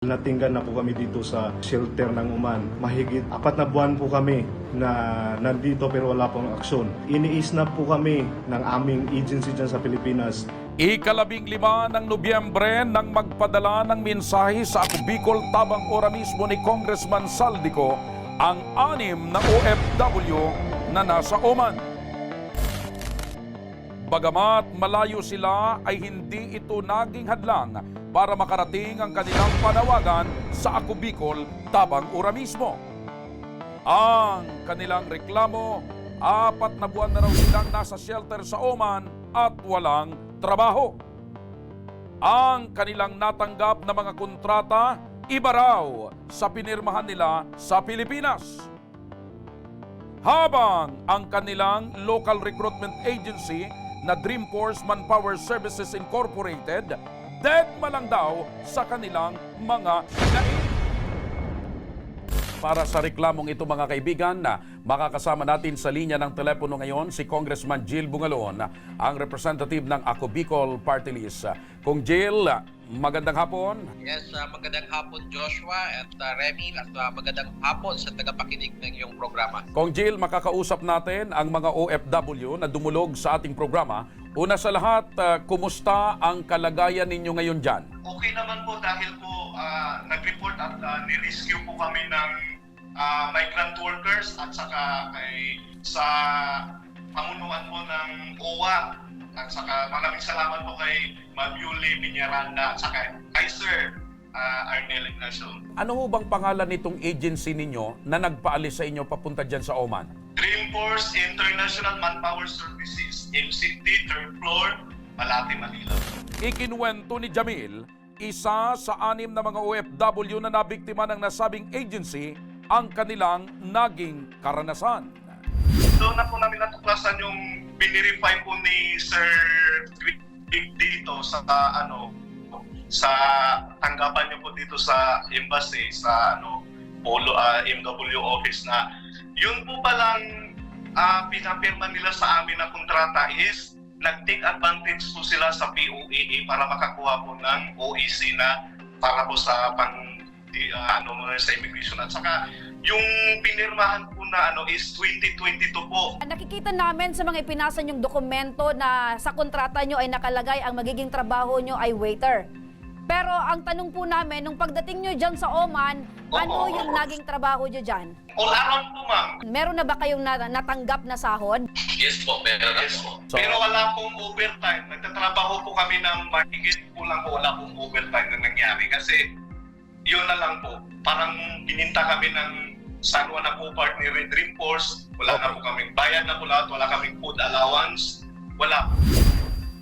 Natinggan na po kami dito sa shelter ng Uman. Mahigit apat na buwan po kami na nandito pero wala pong aksyon. Iniisnap po kami ng aming agency dyan sa Pilipinas Ikalabing lima ng Nobyembre nang magpadala ng mensahe sa Bicol tabang ora mismo ni Congressman Saldico ang anim na OFW na nasa Oman. Bagamat malayo sila ay hindi ito naging hadlang para makarating ang kanilang panawagan sa Ako Bicol tabang ora mismo. Ang kanilang reklamo, apat na buwan na raw silang nasa shelter sa Oman at walang trabaho. Ang kanilang natanggap na mga kontrata, iba raw sa pinirmahan nila sa Pilipinas. Habang ang kanilang local recruitment agency na Dreamforce Manpower Services Incorporated, dead malang daw sa kanilang mga hinaing. Para sa reklamong ito mga kaibigan, na makakasama natin sa linya ng telepono ngayon si Congressman Jill Bungalon, ang representative ng Ako Bicol Party List. Kung Jill, magandang hapon. Yes, uh, magandang hapon Joshua at uh, Remy at uh, magandang hapon sa tagapakinig ng iyong programa. Kung Jill, makakausap natin ang mga OFW na dumulog sa ating programa. Una sa lahat, uh, kumusta ang kalagayan ninyo ngayon dyan? Okay naman po dahil po ah, nag-report at ah, ni-rescue po kami ng ah, migrant workers at saka kay sa pamunuan po ng OWA at saka maraming salamat po kay Ma'am Yuli Binyaranda at saka kay Sir ah, Arnel Ignacio. Ano ho bang pangalan nitong agency ninyo na nagpaalis sa inyo papunta dyan sa Oman? Dreamforce International Manpower Services, MCT, third floor, Malate, Manila. Ikinuwento ni Jamil, isa sa anim na mga OFW na nabiktima ng nasabing agency ang kanilang naging karanasan. Doon na po namin natuklasan yung binirify po ni Sir Greg dito sa ano sa tanggapan niyo po dito sa embassy sa ano polo ah, MW office na yun po palang uh, pinapirma nila sa amin na kontrata is nag-take advantage po sila sa POAA para makakuha po ng OEC na para po sa pang di, ah, ano sa immigration. At saka yung pinirmahan po na ano is 2022 po Nakikita namin sa mga ipinasa yung dokumento na sa kontrata nyo ay nakalagay ang magiging trabaho nyo ay waiter. Pero ang tanong po namin, nung pagdating nyo dyan sa Oman, ano yung naging trabaho nyo dyan? all around po ma'am Meron na ba kayong na- natanggap na sahod? Yes po, meron Yes po. So- Pero wala pong overtime. Nagtatrabaho po kami ng mahigit po lang po wala pong overtime na nangyari. Kasi yun na lang po. Parang pininta kami ng San Juan na po partner with Dreamforce. Wala na po kaming bayad na po lahat. Wala kaming food allowance. Wala.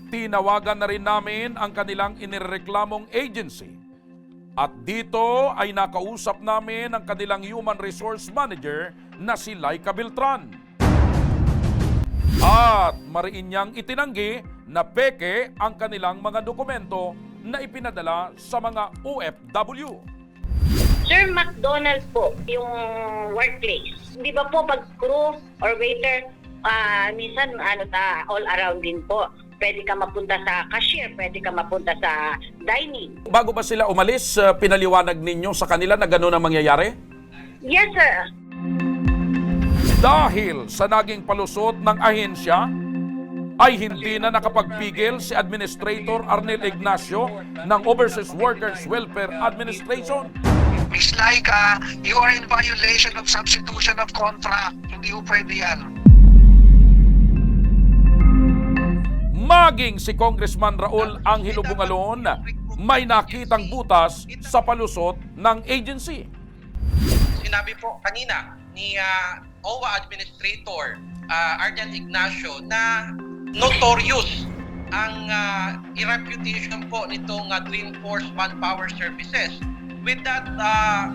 Tinawagan na rin namin ang kanilang inireklamong agency. At dito ay nakausap namin ang kanilang human resource manager na si Laika Beltran. At mariin niyang itinanggi na peke ang kanilang mga dokumento na ipinadala sa mga OFW. Sir McDonald po, yung workplace. Di ba po pag crew or waiter, ah minsan ano ta, all around din po. Pwede ka mapunta sa cashier, pwede ka mapunta sa dining. Bago ba sila umalis, uh, pinaliwanag ninyo sa kanila na gano'n ang mangyayari? Yes, sir. Dahil sa naging palusot ng ahensya, ay hindi na nakapagpigil si Administrator Arnel Ignacio ng Overseas Workers Welfare Administration. Miss Laika, you are in violation of substitution of contract. Hindi ho pwede yan. Maging si Congressman Raul Angelo Bungalon may nakitang butas sa palusot ng agency. Sinabi po kanina ni uh, OWA Administrator uh, Arjan Ignacio na notorious ang uh, reputation po nitong uh, Dreamforce Manpower Services. With that, uh,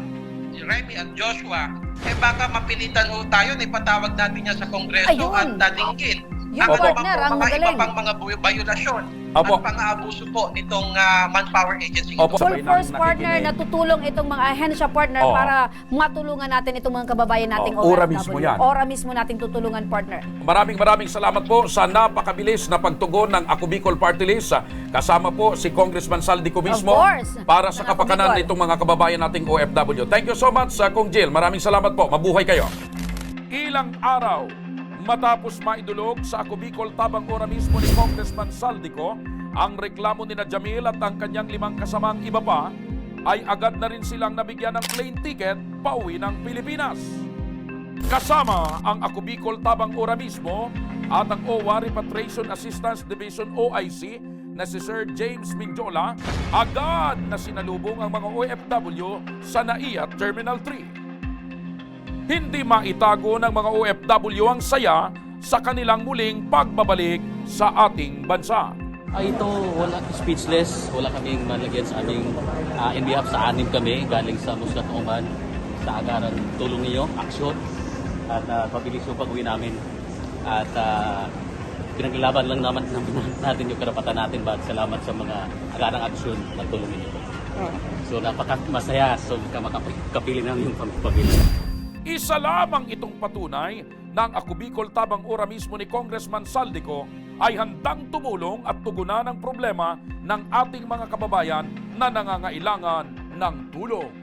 Remy at Joshua, eh baka mapilitan ho tayo na ipatawag natin yan sa Kongreso Ayun. at dadinggin Yung ang ano partner, ang mga magaling. iba pang mga bu- violasyon Opo. at pang-aabuso po nitong ah, manpower agency. Opo. Full force partner nakikinig. na tutulong itong mga ahensya partner Oo. para matulungan natin itong mga kababayan nating Oo, ora OFW. mismo yan. Ora mismo nating tutulungan partner. Maraming maraming salamat po sa napakabilis na pagtugon ng Ako Bicol Party List. Kasama po si Congressman Saldi ko mismo Of course. para sa kapakanan Bicol. nitong mga kababayan nating OFW. Thank you so much, sa Kong Jill. Maraming salamat po. Mabuhay kayo. Ilang araw matapos maidulog sa Ako Bicol tabang ora mismo ni Congressman Saldico ang reklamo ni na Jamil at ang kanyang limang kasamang iba pa ay agad na rin silang nabigyan ng plane ticket pauwi ng Pilipinas. Kasama ang Ako Bicol Tabang Ora mismo at ang OWA Repatriation Assistance Division OIC na si Sir James Minjola, agad na sinalubong ang mga OFW sa NAIA Terminal 3. Hindi maitago ng mga OFW ang saya sa kanilang muling pagbabalik sa ating bansa. Ay ito, wala speechless. Wala kaming malagyan sa aming ah, in behalf sa anim kami galing sa Muscat Oman sa agaran tulong niyo, aksyon at uh, pabilis yung pag-uwi namin. At uh, pinaglalaban lang naman natin yung karapatan natin ba salamat sa mga agarang aksyon na tulong niyo. So napaka masaya so makapili namin yung pagpapili. Isa lamang itong patunay ng Ako Bicol Tabang Ora mismo ni Congressman Saldico ay handang tumulong at tugunan ang problema ng ating mga kababayan na nangangailangan ng tulong.